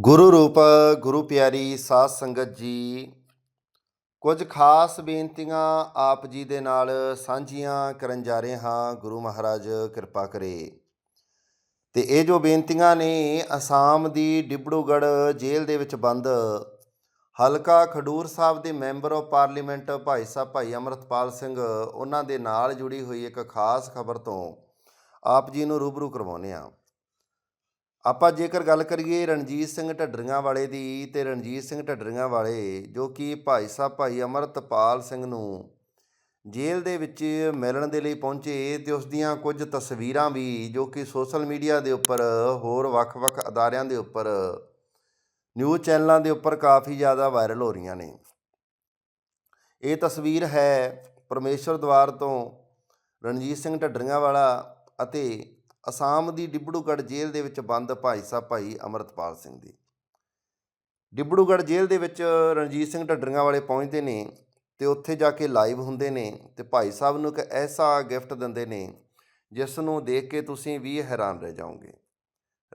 ਗੁਰੂ ਰੂਪ, ਗੁਰੂ ਪਿਆਰੀ, ਸਾਧ ਸੰਗਤ ਜੀ, ਕੁਝ ਖਾਸ ਬੇਨਤੀਆਂ ਆਪ ਜੀ ਦੇ ਨਾਲ ਸਾਂਝੀਆਂ ਕਰਨ ਜਾ ਰਹੇ ਹਾਂ। ਗੁਰੂ ਮਹਾਰਾਜ, ਕਿਰਪਾ ਕਰੇ। ਤੇ ਇਹ ਜੋ ਬੇਨਤੀਆਂ ਨੇ, ਅਸਾਮ ਦੀ ਡਿਬੜੂਗੜ੍ਹ ਜੇਲ੍ਹ ਦੇ ਵਿੱਚ ਬੰਦ, ਹਲਕਾ ਖਡੂਰ ਸਾਹਿਬ ਦੇ member of parliament Bhai Sahib ਭਾਈ ਅਮਰਤਪਾਲ ਸਿੰਘ, ਉਹਨਾਂ ਦੇ ਨਾਲ ਜੁੜੀ ਹੋਈ ਇੱਕ ਖਾਸ ਖਬਰ ਤੋਂ ਆਪ ਜੀ ਨੂੰ ਰੂਬਰੂ ਕਰਵਾਉਂਦੇ ਹਾਂ। ਆਪਾਂ ਜੇਕਰ ਗੱਲ ਕਰੀਏ ਰਣਜੀਤ ਸਿੰਘ ਢੱਡਰੀਆਂ ਵਾਲੇ ਦੀ ਤੇ ਰਣਜੀਤ ਸਿੰਘ ਢੱਡਰੀਆਂ ਵਾਲੇ, ਜੋ ਕਿ ਭਾਈ ਸਾਹਿਬ, ਭਾਈ ਅਮਰਤਪਾਲ ਸਿੰਘ ਨੂੰ ਜੇਲ੍ਹ ਦੇ ਵਿੱਚ ਮਿਲਣ ਦੇ ਲਈ ਪਹੁੰਚੇ ਤੇ ਉਸ ਦੀਆਂ ਕੁਝ ਤਸਵੀਰਾਂ ਵੀ, ਜੋ ਕਿ ਸੋਸ਼ਲ ਮੀਡੀਆ ਦੇ ਉੱਪਰ, ਹੋਰ ਵੱਖ-ਵੱਖ ਅਦਾਰਿਆਂ ਦੇ ਉੱਪਰ, ਨਿਊਜ਼ ਚੈਨਲਾਂ ਦੇ ਉੱਪਰ ਕਾਫੀ ਜ਼ਿਆਦਾ ਵਾਇਰਲ ਹੋ ਰਹੀਆਂ ਨੇ। ਇਹ ਤਸਵੀਰ ਹੈ ਪਰਮੇਸ਼ਰ ਦਵਾਰ ਤੋਂ ਰਣਜੀਤ ਸਿੰਘ ਢੱਡਰੀਆਂ ਵਾਲਾ ਅਤੇ ਅਸਾਮ ਦੀ ਡਿਬੜੂਗੜ੍ਹ ਜੇਲ੍ਹ ਦੇ ਵਿੱਚ ਬੰਦ ਭਾਈ ਸਾਹਿਬ ਭਾਈ ਅਮਰਤਪਾਲ ਸਿੰਘ ਦੀ। ਡਿਬੜੂਗੜ੍ਹ ਜੇਲ੍ਹ ਦੇ ਵਿੱਚ ਰਣਜੀਤ ਸਿੰਘ ਢੱਡਰੀਆਂ ਵਾਲੇ ਪਹੁੰਚਦੇ ਨੇ ਤੇ ਉੱਥੇ ਜਾ ਕੇ ਲਾਈਵ ਹੁੰਦੇ ਨੇ ਤੇ ਭਾਈ ਸਾਹਿਬ ਨੂੰ ਇੱਕ ਐਸਾ ਗਿਫਟ ਦਿੰਦੇ ਨੇ, ਜਿਸ ਨੂੰ ਦੇਖ ਕੇ ਤੁਸੀਂ ਵੀ ਹੈਰਾਨ ਰਹਿ ਜਾਓਗੇ।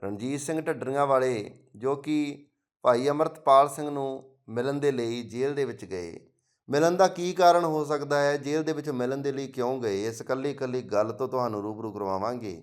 ਰਣਜੀਤ ਸਿੰਘ ਢੱਡਰੀਆਂ ਵਾਲੇ ਜੋ ਕਿ ਭਾਈ ਅਮਰਤਪਾਲ ਸਿੰਘ ਨੂੰ ਮਿਲਣ ਦੇ ਲਈ ਜੇਲ੍ਹ ਦੇ ਵਿੱਚ ਗਏ। ਮਿਲਣ ਦਾ ਕੀ ਕਾਰਨ ਹੋ ਸਕਦਾ ਹੈ? ਜੇਲ੍ਹ ਦੇ ਵਿੱਚ ਮਿਲਣ ਦੇ ਲਈ ਕਿਉਂ ਗਏ? ਇਸ ਇਕੱਲੀ ਇਕੱਲੀ ਗੱਲ ਤੋਂ ਤੁਹਾਨੂੰ ਰੂਬਰੂ ਕਰਵਾਵਾਂਗੇ।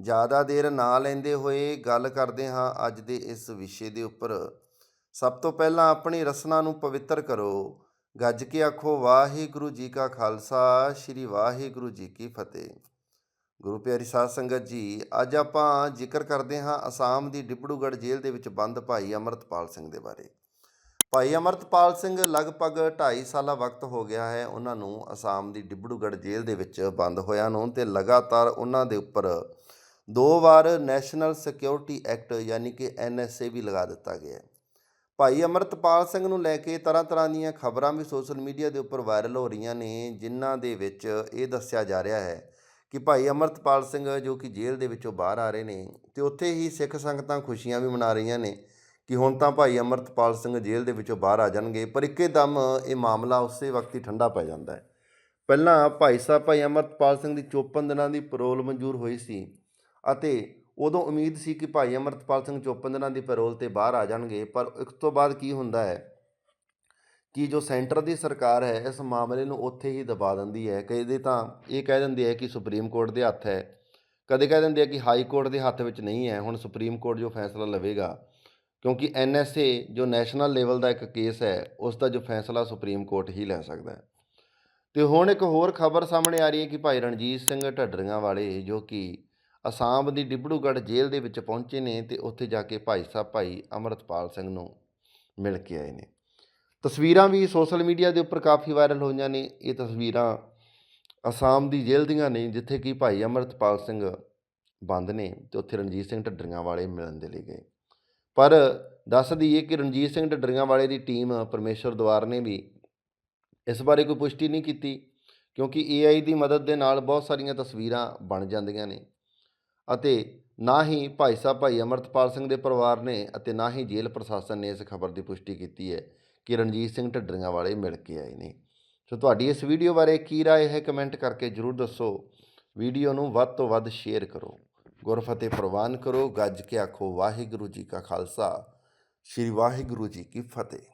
ਜ਼ਿਆਦਾ ਦੇਰ ਨਾ ਲੈਂਦੇ ਹੋਏ ਗੱਲ ਕਰਦੇ ਹਾਂ ਅੱਜ ਦੇ ਇਸ ਵਿਸ਼ੇ ਦੇ ਉੱਪਰ। ਸਭ ਤੋਂ ਪਹਿਲਾਂ ਆਪਣੀ ਰਸਨਾ ਨੂੰ ਪਵਿੱਤਰ ਕਰੋ। ਗੱਜ ਕੇ ਆਖੋ, ਵਾਹਿਗੁਰੂ ਜੀ ਕਾ ਖਾਲਸਾ, ਸ੍ਰੀ ਵਾਹਿਗੁਰੂ ਜੀ ਕੀ ਫਤਿਹ। ਗੁਰੂ ਪਿਆਰੀ ਸਾਧ ਸੰਗਤ ਜੀ, ਅੱਜ ਆਪਾਂ ਜ਼ਿਕਰ ਕਰਦੇ ਹਾਂ ਅਸਾਮ ਦੀ ਡਿਬੜੂਗੜ੍ਹ ਜੇਲ੍ਹ ਦੇ ਵਿੱਚ ਬੰਦ ਭਾਈ ਅਮਰਤਪਾਲ ਸਿੰਘ ਦੇ ਬਾਰੇ। ਭਾਈ ਅਮਰਤਪਾਲ ਸਿੰਘ ਲਗਭਗ 2.5 ਸਾਲਾ ਵਕਤ ਹੋ ਗਿਆ ਹੈ ਉਹਨਾਂ ਨੂੰ ਅਸਾਮ ਦੀ ਡਿਬੜੂਗੜ੍ਹ ਜੇਲ੍ਹ ਦੇ ਵਿੱਚ ਬੰਦ ਹੋਇਆ ਨੂੰ ਤੇ ਲਗਾਤਾਰ ਉਹਨਾਂ ਦੇ ਉੱਪਰ ਦੋ ਵਾਰ ਨੈਸ਼ਨਲ ਸਿਕਿਉਰਿਟੀ ਐਕਟ ਯਾਨੀ ਕਿ ਐਨਐਸਏ ਵੀ ਲਗਾ ਦਿੱਤਾ ਗਿਆ ਹੈ। ਭਾਈ ਅਮਰਤਪਾਲ ਸਿੰਘ ਨੂੰ ਲੈ ਕੇ ਤਰ੍ਹਾਂ ਤਰ੍ਹਾਂ ਦੀਆਂ ਖਬਰਾਂ ਵੀ ਸੋਸ਼ਲ ਮੀਡੀਆ ਦੇ ਉੱਪਰ ਵਾਇਰਲ ਹੋ ਰਹੀਆਂ ਨੇ, ਜਿਨ੍ਹਾਂ ਦੇ ਵਿੱਚ ਇਹ ਦੱਸਿਆ ਜਾ ਰਿਹਾ ਹੈ ਕਿ ਭਾਈ ਅਮਰਤਪਾਲ ਸਿੰਘ ਜੋ ਕਿ ਜੇਲ੍ਹ ਦੇ ਵਿੱਚੋਂ ਬਾਹਰ ਆ ਰਹੇ ਨੇ ਤੇ ਉੱਥੇ ਹੀ ਸਿੱਖ ਸੰਗਤਾਂ ਖੁਸ਼ੀਆਂ ਵੀ ਮਨਾ ਰਹੀਆਂ ਨੇ ਕਿ ਹੁਣ ਤਾਂ ਭਾਈ ਅਮਰਤਪਾਲ ਸਿੰਘ ਜੇਲ੍ਹ ਦੇ ਵਿੱਚੋਂ ਬਾਹਰ ਆ ਜਾਣਗੇ, ਪਰ ਇੱਕੇ ਦਮ ਇਹ ਮਾਮਲਾ ਉਸੇ ਵਕਤ ਹੀ ਠੰਡਾ ਪੈ ਜਾਂਦਾ ਹੈ। ਪਹਿਲਾਂ ਭਾਈ ਸਾਹਿਬ ਭਾਈ ਅਮਰਤਪਾਲ ਸਿੰਘ ਦੀ 54 ਦਿਨਾਂ ਦੀ ਪੈਰੋਲ ਮਨਜ਼ੂਰ ਹੋਈ ਸੀ ਅਤੇ ਉਦੋਂ ਉਮੀਦ ਸੀ ਕਿ ਭਾਈ ਅਮਰਤਪਾਲ ਸਿੰਘ 54 ਦਿਨਾਂ ਦੀ ਪੈਰੋਲ ਤੇ ਬਾਹਰ ਆ ਜਾਣਗੇ, ਪਰ ਇਸ ਤੋਂ ਬਾਅਦ ਕੀ ਹੁੰਦਾ ਹੈ? ਕਿ ਜੋ ਸੈਂਟਰ ਦੀ ਸਰਕਾਰ ਹੈ, ਇਸ ਮਾਮਲੇ ਨੂੰ ਉੱਥੇ ਹੀ ਦਬਾ ਦਿੰਦੀ ਹੈ। ਕਦੇ ਤਾਂ ਇਹ ਕਹਿ ਦਿੰਦੀ ਹੈ ਕਿ ਸੁਪਰੀਮ ਕੋਰਟ ਦੇ ਹੱਥ ਹੈ, ਕਦੇ ਕਹਿ ਦਿੰਦੇ ਹੈ ਕਿ ਹਾਈ ਕੋਰਟ ਦੇ ਹੱਥ ਵਿੱਚ ਨਹੀਂ ਹੈ। ਹੁਣ ਸੁਪਰੀਮ ਕੋਰਟ ਜੋ ਫੈਸਲਾ ਲਵੇਗਾ, ਕਿਉਂਕਿ ਐਨਐਸਏ ਜੋ ਨੈਸ਼ਨਲ ਲੈਵਲ ਦਾ ਇੱਕ ਕੇਸ ਹੈ, ਉਸ ਦਾ ਜੋ ਫੈਸਲਾ ਸੁਪਰੀਮ ਕੋਰਟ ਹੀ ਲੈ ਸਕਦਾ ਹੈ। ਤੇ ਹੁਣ ਇੱਕ ਹੋਰ ਖਬਰ ਸਾਹਮਣੇ ਆ ਰਹੀ ਹੈ ਕਿ ਭਾਈ ਰਣਜੀਤ ਸਿੰਘ ਢੱਡਰੀਆਂ ਵਾਲੇ ਜੋ ਕਿ ਅਸਾਮ ਦੀ ਡਿਬੜੂਗੜ੍ਹ ਜੇਲ੍ਹ ਦੇ ਵਿੱਚ ਪਹੁੰਚੇ ਨੇ ਤੇ ਉੱਥੇ ਜਾ ਕੇ ਭਾਈ ਸਾਹਿਬ, ਭਾਈ ਅਮਰਤਪਾਲ ਸਿੰਘ ਨੂੰ ਮਿਲ ਕੇ ਆਏ ਨੇ। ਤਸਵੀਰਾਂ ਵੀ ਸੋਸ਼ਲ ਮੀਡੀਆ ਦੇ ਉੱਪਰ ਕਾਫੀ ਵਾਇਰਲ ਹੋਈਆਂ ਨੇ। ਇਹ ਤਸਵੀਰਾਂ ਅਸਾਮ ਦੀ ਜੇਲ੍ਹ ਦੀਆਂ ਨੇ, ਜਿੱਥੇ ਕਿ ਭਾਈ ਅਮਰਤਪਾਲ ਸਿੰਘ ਬੰਦ ਨੇ ਤੇ ਉੱਥੇ ਰਣਜੀਤ ਸਿੰਘ ਢੱਡਰੀਆਂ ਵਾਲੇ ਮਿਲਣ ਦੇ ਲਈ ਗਏ। ਪਰ ਦੱਸ ਦਈਏ ਕਿ ਰਣਜੀਤ ਸਿੰਘ ਢੱਡਰੀਆਂ ਵਾਲੇ ਦੀ ਟੀਮ ਪਰਮੇਸ਼ਰ ਦਵਾਰ ਨੇ ਵੀ ਇਸ ਬਾਰੇ ਕੋਈ ਪੁਸ਼ਟੀ ਨਹੀਂ ਕੀਤੀ, ਕਿਉਂਕਿ AI ਦੀ ਮਦਦ ਦੇ ਨਾਲ ਬਹੁਤ ਸਾਰੀਆਂ ਤਸਵੀਰਾਂ ਬਣ ਜਾਂਦੀਆਂ ਨੇ। ਅਤੇ ਨਾ ਹੀ ਭਾਈ ਸਾਹਿਬ ਭਾਈ ਅਮਰਤਪਾਲ ਸਿੰਘ ਦੇ ਪਰਿਵਾਰ ਨੇ ਅਤੇ ਨਾ ਹੀ ਜੇਲ੍ਹ ਪ੍ਰਸ਼ਾਸਨ ਨੇ ਇਸ ਖਬਰ ਦੀ ਪੁਸ਼ਟੀ ਕੀਤੀ ਹੈ ਕਿ ਰਣਜੀਤ ਸਿੰਘ ਢੱਡਰੀਆਂ ਵਾਲੇ ਮਿਲ ਕੇ ਆਏ ਨੇ। ਸੋ ਤੁਹਾਡੀ ਇਸ ਵੀਡੀਓ ਬਾਰੇ ਕੀ ਰਾਏ ਹੈ ਕਮੈਂਟ ਕਰਕੇ ਜਰੂਰ ਦੱਸੋ। ਵੀਡੀਓ ਨੂੰ ਵੱਧ ਤੋਂ ਵੱਧ ਸ਼ੇਅਰ ਕਰੋ। ਗੁਰਫਤਿਹ ਪ੍ਰਵਾਨ ਕਰੋ। ਗੱਜ ਕੇ ਆਖੋ ਵਾਹਿਗੁਰੂ ਜੀ ਕਾ ਖਾਲਸਾ। ਸ੍ਰੀ ਵਾਹਿਗੁਰੂ ਜੀ ਕੀ ਫਤਿਹ।